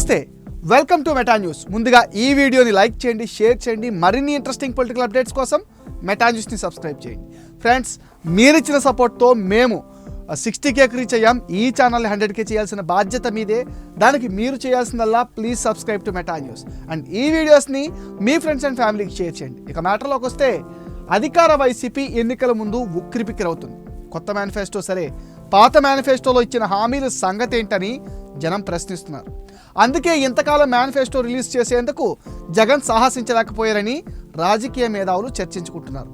నమస్తే. Welcome to Meta news ముందుగా ఈ వీడియోని లైక్ చేయండి షేర్ చేయండి. మరిన్ని ఇంట్రెస్టింగ్ పొలిటికల్ అప్డేట్స్ కోసం మెటా న్యూస్ని సబ్స్క్రైబ్ చేయండి. ఫ్రెండ్స్ మీరిచ్చిన సపోర్ట్తో మేము సిక్స్టీ కేకి రీచ్ అయ్యాం. ఈ ఛానల్ హండ్రెడ్ కే చేయాల్సిన బాధ్యత మీదే. దానికి మీరు చేయాల్సిందల్లా please subscribe to Meta News and ఈ వీడియోస్ని మీ ఫ్రెండ్స్ అండ్ ఫ్యామిలీకి షేర్ చేయండి. ఇక మ్యాటర్లోకి వస్తే అధికార వైసీపీ ఎన్నికల ముందు ఉక్కిరిపిక్కిరవుతుంది కొత్త మేనిఫెస్టో సరే. పాత మేనిఫెస్టోలో ఇచ్చిన హామీల సంగతి ఏంటని జనం ప్రశ్నిస్తున్నారు. అందుకే ఇంతకాలం మేనిఫెస్టో రిలీజ్ చేసేందుకు జగన్ సాహసించలేకపోయారని రాజకీయ మేధావులు చర్చించుకుంటున్నారు.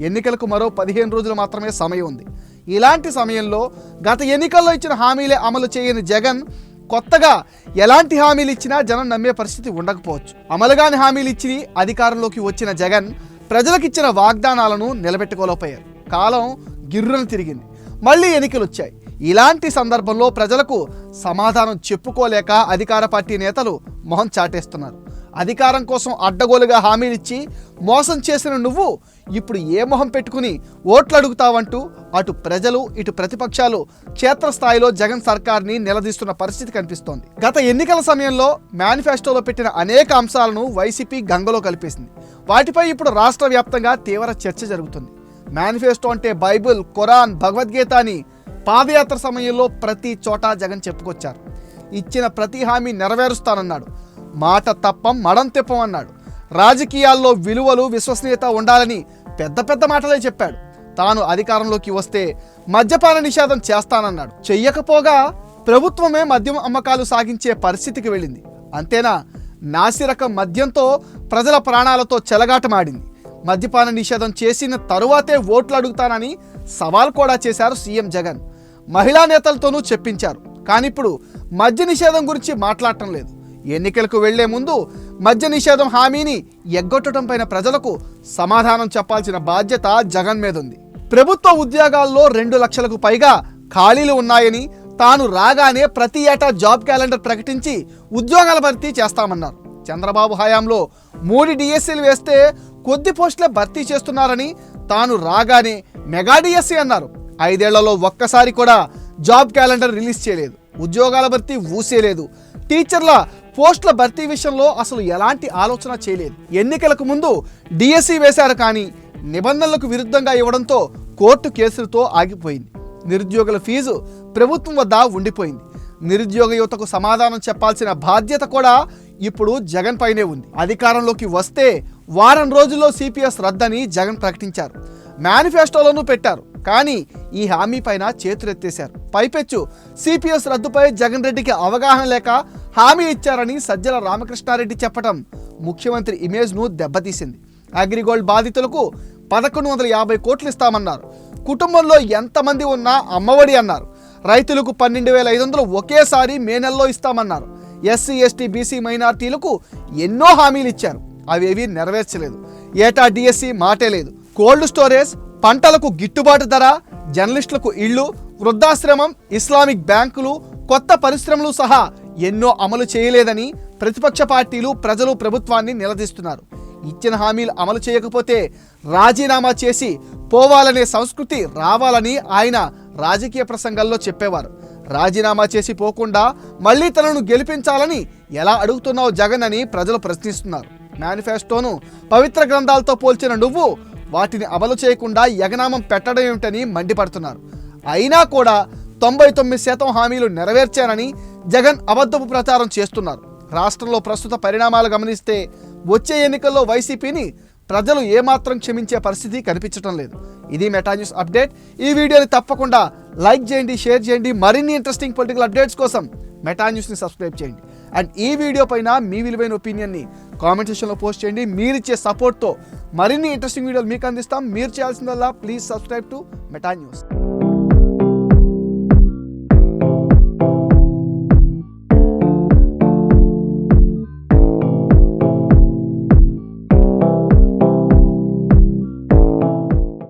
ఎన్నికలకు మరో పదిహేను రోజులు మాత్రమే సమయం ఉంది. ఇలాంటి సమయంలో గత ఎన్నికల్లో ఇచ్చిన హామీలే అమలు చేయని జగన్ కొత్తగా ఎలాంటి హామీలు ఇచ్చినా జనం నమ్మే పరిస్థితి ఉండకపోవచ్చు. అమలుగాని హామీలు ఇచ్చి అధికారంలోకి వచ్చిన జగన్ ప్రజలకిచ్చిన వాగ్దానాలను నిలబెట్టుకోలేకపోయారు. కాలం గిర్రును తిరిగింది. మళ్ళీ ఎన్నికలు వచ్చాయి ఇలాంటి సందర్భంలో ప్రజలకు సమాధానం చెప్పుకోలేక అధికార పార్టీ నేతలు మొహం చాటేస్తున్నారు. అధికారం కోసం అడ్డగోలుగా హామీలిచ్చి మోసం చేసిన నువ్వు ఇప్పుడు ఏ మొహం పెట్టుకుని ఓట్లు అడుగుతావంటూ అటు ప్రజలు ఇటు ప్రతిపక్షాలు క్షేత్రస్థాయిలో జగన్ సర్కార్ని నిలదీస్తున్న పరిస్థితి కనిపిస్తోంది. గత ఎన్నికల సమయంలో మేనిఫెస్టోలో పెట్టిన అనేక అంశాలను వైసీపీ గంగలో కలిపేసింది. వాటిపై ఇప్పుడు రాష్ట్ర వ్యాప్తంగా తీవ్ర చర్చ జరుగుతుంది. మేనిఫెస్టో అంటే బైబిల్ ఖురాన్ భగవద్గీత అని పాదయాత్ర సమయంలో ప్రతి చోట జగన్ చెప్పుకొచ్చారు. ఇచ్చిన ప్రతి హామీ నెరవేరుస్తానన్నాడు. మాట తప్పం మడం తెప్పం అన్నాడు. రాజకీయాల్లో విలువలు విశ్వసనీయత ఉండాలని పెద్ద పెద్ద మాటలే చెప్పాడు. తాను అధికారంలోకి వస్తే మద్యపాన నిషేధం చేస్తానన్నాడు. చెయ్యకపోగా ప్రభుత్వమే మద్యం అమ్మకాలు సాగించే పరిస్థితికి వెళ్ళింది. అంతేనా? నాసిరకం మద్యంతో ప్రజల ప్రాణాలతో చెలగాటమాడింది. మద్యపాన నిషేధం చేసిన తరువాతే ఓట్లు అడుగుతానని సవాల్ కూడా చేశారు సీఎం జగన్. మహిళా నేతలతోనూ చెప్పించారు. కానీ ఇప్పుడు మద్య నిషేధం గురించి మాట్లాడటం లేదు. ఎన్నికలకు వెళ్ళే ముందు మద్య నిషేధం హామీని ఎగ్గొట్టడం పైన ప్రజలకు సమాధానం చెప్పాల్సిన బాధ్యత జగన్ మీద ఉంది ప్రభుత్వ ఉద్యోగాల్లో రెండు లక్షలకు పైగా ఖాళీలు ఉన్నాయని తాను రాగానే ప్రతి ఏటా జాబ్ క్యాలెండర్ ప్రకటించి ఉద్యోగాల భర్తీ చేస్తామన్నారు. చంద్రబాబు హయాంలో మూడు డిఎస్సీలు వేస్తే కొద్ది పోస్టులే భర్తీ చేస్తున్నారని తాను రాగానే మెగా డిఎస్సీ అన్నారు. ఐదేళ్ళలో ఒక్కసారి కూడా జాబ్ క్యాలెండర్ రిలీజ్ చేయలేదు. ఉద్యోగాల భర్తీ ఊసేలేదు. టీచర్ల పోస్టుల భర్తీ విషయంలో అసలు ఎలాంటి ఆలోచన చేయలేదు. ఎన్నికలకు ముందు డిఎస్సి వేశారు కానీ నిబంధనలకు విరుద్ధంగా ఇవ్వడంతో కోర్టు కేసులతో ఆగిపోయింది. నిరుద్యోగుల ఫీజు ప్రభుత్వం వద్ద ఉండిపోయింది. నిరుద్యోగ యువతకు సమాధానం చెప్పాల్సిన బాధ్యత కూడా ఇప్పుడు జగన్ పైనే ఉంది. అధికారంలోకి వస్తే వారం రోజుల్లో సిపిఎస్ రద్దని జగన్ ప్రకటించారు. మేనిఫెస్టోలోనూ పెట్టారు. కానీ ఈ హామీ పైన చేతులెత్తేశారు. పైపెచ్చు సిపిఎస్ రద్దుపై జగన్ రెడ్డికి అవగాహన లేక హామీ ఇచ్చారని సజ్జల రామకృష్ణారెడ్డి చెప్పడం ముఖ్యమంత్రి ఇమేజ్ను దెబ్బతీసింది. అగ్రిగోల్డ్ బాధితులకు పదకొండు వందల యాభై కోట్లు ఇస్తామన్నారు. కుటుంబంలో ఎంతమంది ఉన్నా అమ్మఒడి అన్నారు. రైతులకు పన్నెండు వేల ఐదు వందలు ఒకేసారి మే నెలలో ఇస్తామన్నారు. ఎస్సీ ఎస్టీ బీసీ మైనార్టీలకు ఎన్నో హామీలు ఇచ్చారు. అవేవి నెరవేర్చలేదు. ఏటా డిఎస్సి మాటే లేదు. కోల్డ్ స్టోరేజ్ పంటలకు గిట్టుబాటు ధర జర్నలిస్టులకు ఇళ్ళు వృద్ధాశ్రమం ఇస్లామిక్ బ్యాంకులు కొత్త పరిశ్రమలు సహా ఎన్నో అమలు చేయలేదని ప్రతిపక్ష పార్టీలు ప్రజలు ప్రభుత్వాన్ని నిలదీస్తున్నారు. ఇచ్చిన హామీలు అమలు చేయకపోతే రాజీనామా చేసి పోవాలనే సంస్కృతి రావాలని ఆయన రాజకీయ ప్రసంగాల్లో చెప్పేవారు. రాజీనామా చేసి పోకుండా మళ్ళీ తనను గెలిపించాలని ఎలా అడుగుతున్నావు జగన్ అని ప్రజలు ప్రశ్నిస్తున్నారు. మేనిఫెస్టోను పవిత్ర గ్రంథాలతో పోల్చిన నువ్వు వాటిని అమలు చేయకుండా యగనామం పెట్టడం ఏమిటని మండిపడుతున్నారు. అయినా కూడా తొంభై తొమ్మిది శాతం హామీలు నెరవేర్చారని జగన్ అబద్ధపు ప్రచారం చేస్తున్నారు. రాష్ట్రంలో ప్రస్తుత పరిణామాలు గమనిస్తే వచ్చే ఎన్నికల్లో వైసీపీని ప్రజలు ఏమాత్రం క్షమించే పరిస్థితి కనిపించడం లేదు. ఇది మెటా న్యూస్ అప్డేట్. ఈ వీడియోని తప్పకుండా లైక్ చేయండి షేర్ చేయండి. మరిన్ని ఇంట్రెస్టింగ్ పొలిటికల్ అప్డేట్స్ కోసం మెటా న్యూస్ని సబ్స్క్రైబ్ చేయండి. అండ్ ఈ వీడియో పైన మీ విలువైన ఒపీనియన్ని కామెంట్ సెక్షన్లో పోస్ట్ చేయండి. మీరిచ్చే సపోర్ట్తో మరిన్ని ఇంట్రెస్టింగ్ వీడియోలు మీకు అందిస్తాం. మీరు చేయాల్సిందల్లా please subscribe to Meta News